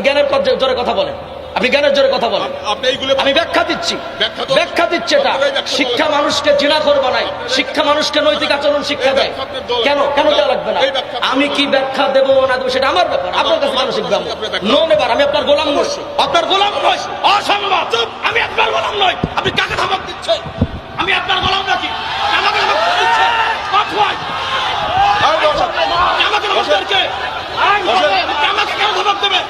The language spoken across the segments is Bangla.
আপনি জ্ঞানের জোরে কথা বলেন। আপনি জ্ঞানের জোরে কথা বলেন। আপনি এইগুলো আমি ব্যাখ্যা দিচ্ছি। ব্যাখ্যা দিচ্ছে এটা। শিক্ষা মানুষকে জিনা করবে নাই। শিক্ষা মানুষকে নৈতিক আচরণ শিক্ষা দেয়। কেন? কেন দেওয়া লাগবে না? আমি কি ব্যাখ্যা দেবো না দেবো সেটা আমার ব্যাপার। আপনার কাছে কেন শিখবে আমার কাছে নো নেবার আমি আপনার গোলাম নই। আপনার গোলাম নই। অসম্ভব আমি আপনার গোলাম নই। আপনি কাকে ধমক দিচ্ছেন? আমি আপনার গোলাম নাকি? আমাকে ধমক দিচ্ছেন অথবা আর বসেন। আমাকে ধমক বসেন। দিচ্ছে আমাকে কেন ধমক দেবে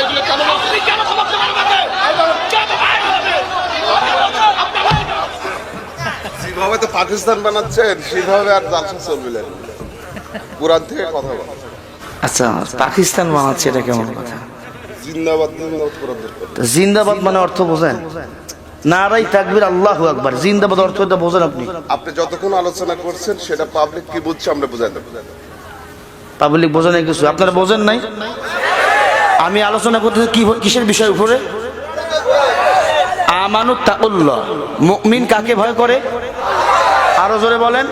এগুলো কেন কেন। যেভাবে তো পাকিস্তান বানাচ্ছেন সেভাবে আর জালসা চলবে না। কোরআন থেকে কথা বল। আচ্ছা পাকিস্তান বানাচ্ছে এটা কেমন কথা? জিন্দাবাদ মানে অর্থ বোঝেন? নারাই তাকবির আল্লাহ আকবার। জিন্দাবাদ অর্থ এটা বোঝেন আপনি? আপনি যতক্ষণ আলোচনা করছেন সেটা পাবলিক কি বুঝছে আমরা বুঝাই দেবো। পাবলিক বোঝেন নাই কিছু। আপনারা বোঝেন নাই? আমি আলোচনা করতেছি কি কিসের বিষয় উপরে? আমানু তাকুল্লাহ মুমিন কাকে ভয় করে? আরও জোরে বলেন।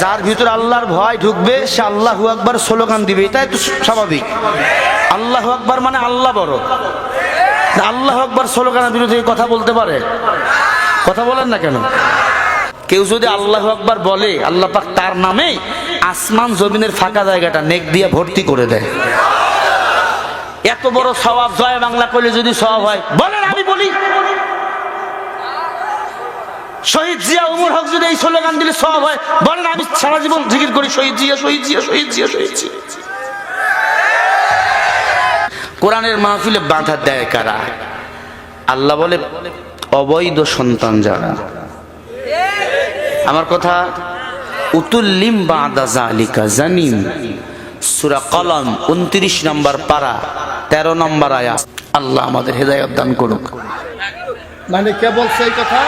যার ভিতরে আল্লাহর ভয় ঢুকবে, সে আল্লাহু আকবার স্লোগান দিবে, এটাই তো স্বাভাবিক। আল্লাহু আকবার মানে আল্লাহ বড়। আল্লাহ আকবার স্লোগানের বিরুদ্ধে কথা বলতে পারে? কথা বলেন না কেন? কেউ যদি আল্লাহ আকবার বলে, আল্লাহ পাক তার নামে আসমান জমিনের ফাঁকা জায়গাটা নেক দিয়ে ভর্তি করে দেয়। এত বড় সওয়াব জয় বাংলা করলে যদি সওয়াব হয়। বলেন, আমি বলি। শহীদ জিয়া, উমর হক যদি এই স্লোগান দিলে সওয়াব হয়, বলেন, আমি সারা জীবন জিকির করি, শহীদ জিয়া শহীদ জিয়া শহীদ জিয়া শহীদ জিয়া। কোরআনের মাহফিলে বাধা দেয় কারা? আল্লাহ বলে, অবৈধ সন্তান যারা। আমার কথা, উতুল্লিম বাদা জালিকা জানিম। সুরা কলম, উনত্রিশ নম্বর পারা। তেরো নম্বর আয়া আল্লাহ আমাদের হেদায়ত দান করুক। মানে কে বলছে এই কথা?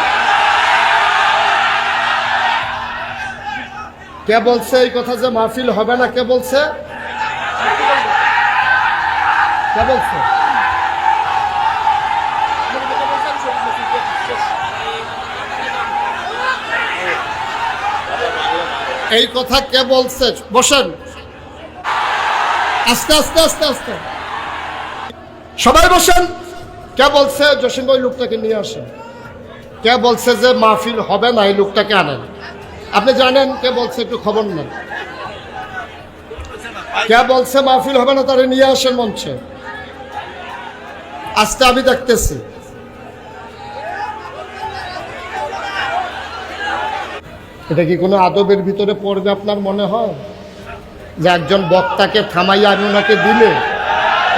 কে বলছে এই কথা যে মাহফিল হবে না? কে বলছে? কে বলছে? এই কথা কে বলছে? বসেন। আস্তে আস্তে আস্তে আস্তে। সবাই বসেন। কে বলছে জসিম ওই লোকটাকে নিয়ে আসেন? কে বলছে যে মাহফিল হবে না, এই লোকটাকে আনেন? আপনি জানেন কে বলছে, একটু খবর নেন। কে বলছে মাহফিল হবে না, তারা নিয়ে আসেন মঞ্চে। আজকে আমি দেখতেছি। এটা কি কোনো আদবের ভিতরে পড়বে আপনার মনে হয়? যে একজন বক্তাকে থামাইয়া আমি ওনাকে দিলে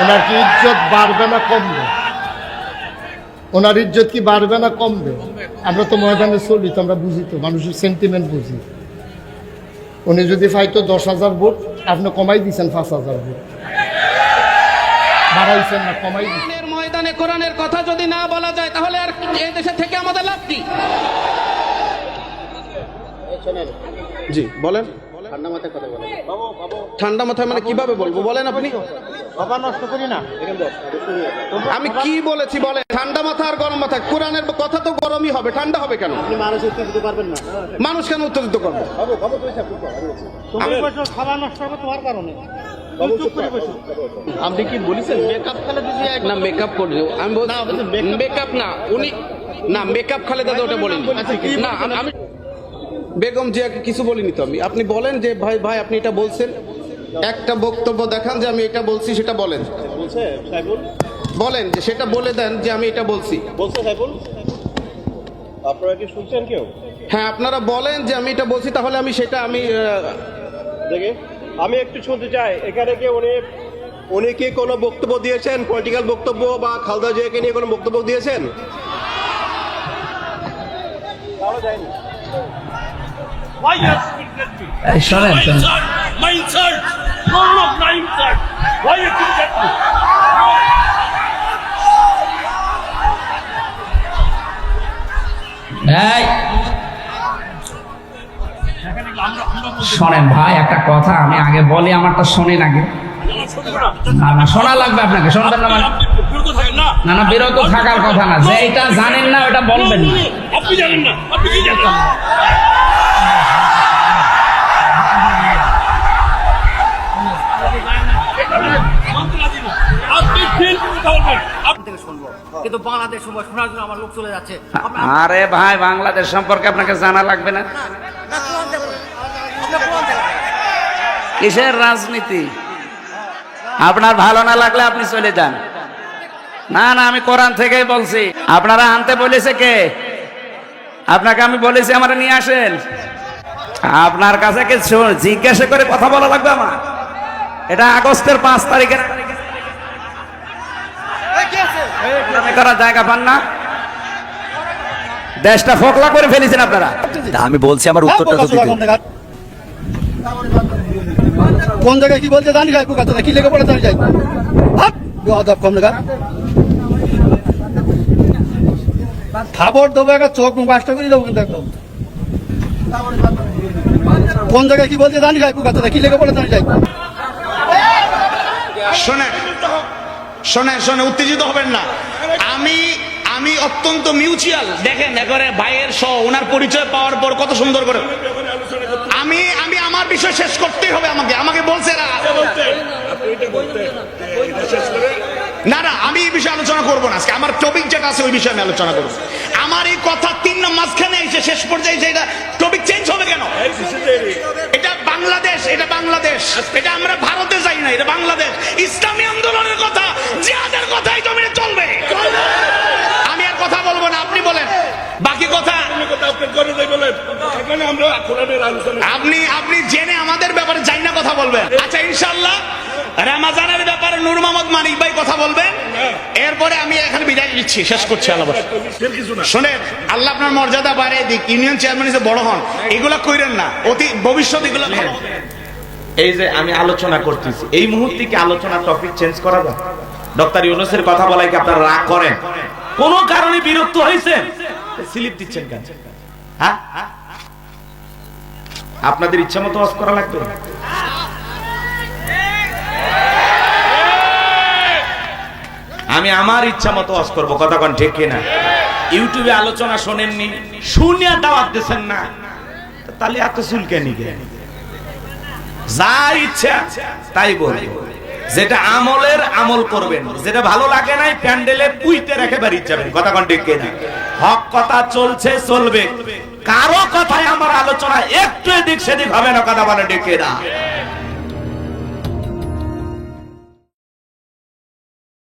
ওনার কি ইজ্জত বাড়বে না কমবে। ওনার ইজ্জত কি বাড়বে না কমবে? আমরা তো ময়দানে চলি তো আমরা বুঝি তো মানুষের সেন্টিমেন্ট বুঝি। উনি যদি পাইতো দশ হাজার ভোট আপনি কমাই দিয়েছেন পাঁচ হাজার ভোট। বাড়াইছেন না কমাই দিচ্ছেন ময়দানে কোরআনের কথা যদি না বলা যায় তাহলে আর এই দেশে থেকে আমাদের লাভ কি? জি বলেন। ঠান্ডা মাথায় মানে কীভাবে বলব? বলেন আপনি। আমি কি বলেছি বলে? ঠান্ডা মাথা আর গরম মাথা। কোরআনের কথা তো গরমই হবে। ঠান্ডা হবে কেন? মানুষ উত্তর পারবেন না। মানুষ কেন উত্তর দিতে করবে আপনি কি বলেছেন? মেকআপ খালেদা না মেকআপ করে আমি মেকআপ না উনি না মেকআপ খালেদা জিয়া ওটা বলেন। না আমি- আমি বেগম জিয়াকে কিছু বলিনি তো আমি। আপনি বলেন যে ভাই ভাই আপনি এটা বলছেন। একটা বক্তব্য দেখান যে আমি এটা বলছি সেটা বলেন। বলেন যে সেটা বলে দেন যে আমি এটা বলছি। আপনারা কি শুনছেন কেউ? হ্যাঁ আপনারা বলেন যে আমি এটা বলছি তাহলে আমি সেটা আমি দেখে। আমি একটু শুনতে চাই। এখানে কি উনি উনি কি কোনো বক্তব্য দিয়েছেন? পলিটিক্যাল বক্তব্য বা খালদা জিয়াকে নিয়ে কোনো বক্তব্য দিয়েছেন? শোনেন! No, no, my insult! Why you think that? এই! শোনেন ভাই একটা কথা আমি আগে বলি আমারটা শোনেন আগে। না না শোনা লাগবে আপনাকে শুনবেন না মানে। না না না বিরত থাকার কথা না যেটা জানেন না ওটা বলবেন না। আপনি জানেন না আপনি কি জানেন? কিন্তু বাংলাদেশ আমার চলে যাচ্ছে আরে ভাই, বাংলাদেশ সম্পর্কে আপনাকে জানা লাগবে না? কিসের রাজনীতি? আপনার ভালো না লাগলে আপনি চলে যান। না না, আমি কোরআন থেকেই বলছি। আপনারা আনতে বলেছে কে? আপনাকে আমি বলেছি আমার নিয়ে আসেন। আপনার কাছে কি শু- জিজ্ঞাসা করে কথা বলা লাগবে আমার। এটা আগস্টের পাঁচ তারিখের করার জায়গা পান না। দেশটা ফোকলা করে ফেলেছেন আপনারা। আমি বলছি আমার উত্তরটা তো দিতে কোন জায়গায় কি বলছে জানি যাই কথা কি লেগে পড়ে জানি যাই হাট বেয়াদব কম লাগা খাবার দেবো একটা চোখ বাসটা করে দেবো কিন্তু একদম। কোন জায়গায় কি বলছে জানি যাই কথা কি লেগে পড়ে জানি যাই শোনেন শোনেন শোনেন, উত্তেজিত হবেন না। আমি আমি অত্যন্ত মিউচুয়াল। দেখেন, একবারে ভাইয়ের সহ ওনার পরিচয় পাওয়ার পর কত সুন্দর করে। আমি আমি আমার বিষয় শেষ করতেই হবে আমাকে। আমাকে বলছে এরা। না না, আমি এই বিষয়ে আলোচনা করব না। আজকে আমার টপিক যেটা আছে, ওই বিষয়ে আমি আলোচনা করব। আমার এই কথা তিন মাঝখানে এসে শেষ পর্যায়ে এটা টপিক চেঞ্জ হবে কেন? এটা বাংলাদেশ এটা বাংলাদেশ। এটা আমরা ভারতে যাই না, এটা বাংলাদেশ। ইসলামী আন্দোলনের কথা, জিহাদের কথাই জমিনে চলবে। আমি আর কথা বলব না, আপনি বলেন। বাকি কথা? আপনি আপনি জেনে আমাদের ব্যাপারে যাই না কথা বলবেন। আচ্ছা ইনশাল্লাহ রামাজানের ব্যাপারে নূর মোহাম্মদ মানিক ভাই কথা বলবেন? এরপরে আমি এখানে বিদায় দিচ্ছি শেষ করছি আল্লাহ শোনেন আল্লাহ আপনার মর্যাদা বাড়িয়ে দিক ইউনিয়ন চেয়ারম্যান হিসেবে বড় হন। এগুলা কইরেন না অতি ভবিষ্যৎ এগুলো এই যে আমি আলোচনা করতেছি এই মুহূর্তে কি আলোচনা টপিক চেঞ্জ করা যায়? ডক্টর ইউনুসের কথা বলাই কি আপনারা রাগ করেন? কোন কারণে বিরক্ত হয়েছেন? স্লিপ দিচ্ছেন কেন? হ্যাঁ? আপনাদের ইচ্ছা মতো ওয়াজ করা লাগবে? আমি আমার ইচ্ছা মতো ওয়াজ করব। কোন, ঠিক কিনা? ইউটিউবে আলোচনা শোনেননি, শুনিয়া দাওয়াত দিচ্ছেন না। তাহলে এত চুলকে নিকে যা ইচ্ছা, তাই বলব যেটা আমলের আমল করবেন। যেটা ভালো লাগে নাই, প্যান্ডেলে পুইতে রেখে বাড়ি যাবেন। কথা কোন, ঠিক কিনা? হক কথা চলছে, চলবে। কারও কথায় আমার আলোচনা একটু এদিক সেদিক হবে না, কথা বলে ডেকে না